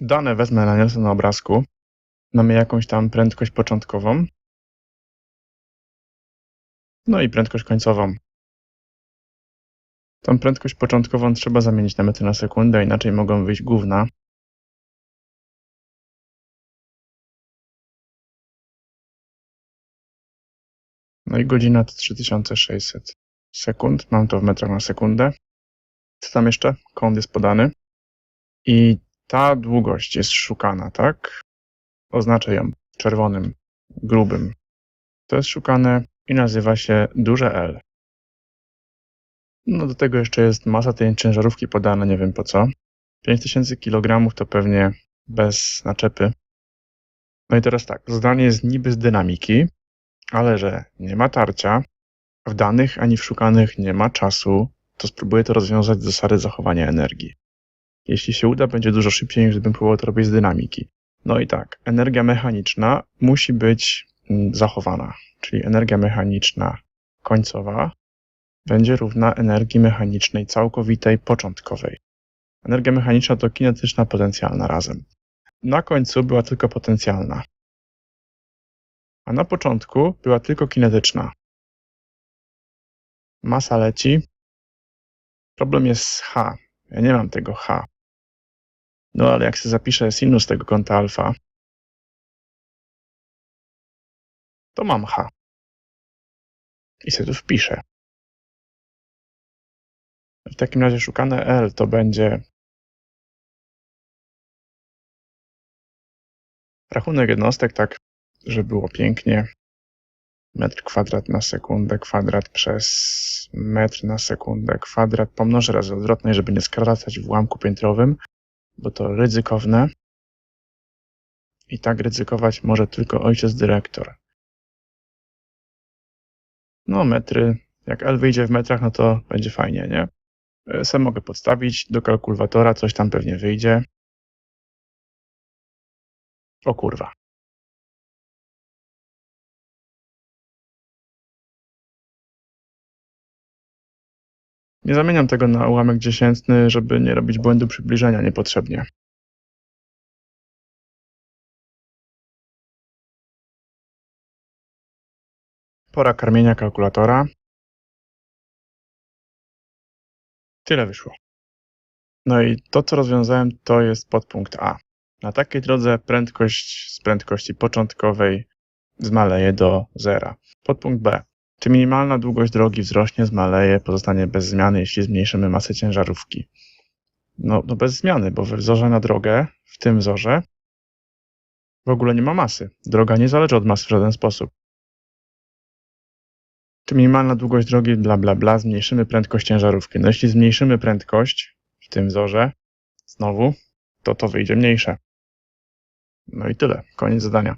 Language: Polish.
Dane wezmę, naniosę na obrazku. Mamy jakąś tam prędkość początkową. No i prędkość końcową. Tą prędkość początkową trzeba zamienić na metry na sekundę, inaczej mogą wyjść gówna. No i godzina to 3600 sekund. Mam to w metrach na sekundę. Co tam jeszcze? Kąt jest podany. I ta długość jest szukana, tak? Oznaczę ją czerwonym, grubym. To jest szukane i nazywa się duże L. No do tego jeszcze jest masa tej ciężarówki podana, nie wiem po co. 5000 kg to pewnie bez naczepy. No i teraz tak, zadanie jest niby z dynamiki, ale że nie ma tarcia, w danych ani w szukanych nie ma czasu, to spróbuję to rozwiązać z zasady zachowania energii. Jeśli się uda, będzie dużo szybciej niż gdybym próbował to robić z dynamiki. No i tak, energia mechaniczna musi być mm, zachowana, czyli energia mechaniczna końcowa będzie równa energii mechanicznej całkowitej początkowej. Energia mechaniczna to kinetyczna potencjalna razem. Na końcu była tylko potencjalna, a na początku była tylko kinetyczna. Masa leci. Problem jest z H. Ja nie mam tego H. No ale jak się zapiszę sinus tego kąta alfa, to mam H. I sobie tu wpiszę. W takim razie szukane L to będzie rachunek jednostek, tak, żeby było pięknie. Metr kwadrat na sekundę, kwadrat przez metr na sekundę, kwadrat pomnożę razy odwrotnej, żeby nie skracać w ułamku piętrowym, bo to ryzykowne. I tak ryzykować może tylko ojciec dyrektor. No, metry. Jak L wyjdzie w metrach, no to będzie fajnie, nie? E, Sam mogę podstawić do kalkulatora, coś tam pewnie wyjdzie. O kurwa. Nie zamieniam tego na ułamek dziesiętny, żeby nie robić błędu przybliżenia niepotrzebnie. Pora karmienia kalkulatora. Tyle wyszło. No i to, co rozwiązałem, to jest podpunkt A. Na takiej drodze prędkość z prędkości początkowej zmaleje do zera. Podpunkt B. Czy minimalna długość drogi wzrośnie, zmaleje, pozostanie bez zmiany, jeśli zmniejszymy masę ciężarówki? No, no bez zmiany, bo we wzorze na drogę, w tym wzorze, w ogóle nie ma masy. Droga nie zależy od masy w żaden sposób. Czy minimalna długość drogi, bla bla bla, zmniejszymy prędkość ciężarówki. No jeśli zmniejszymy prędkość w tym wzorze, znowu, to to wyjdzie mniejsze. No i tyle. Koniec zadania.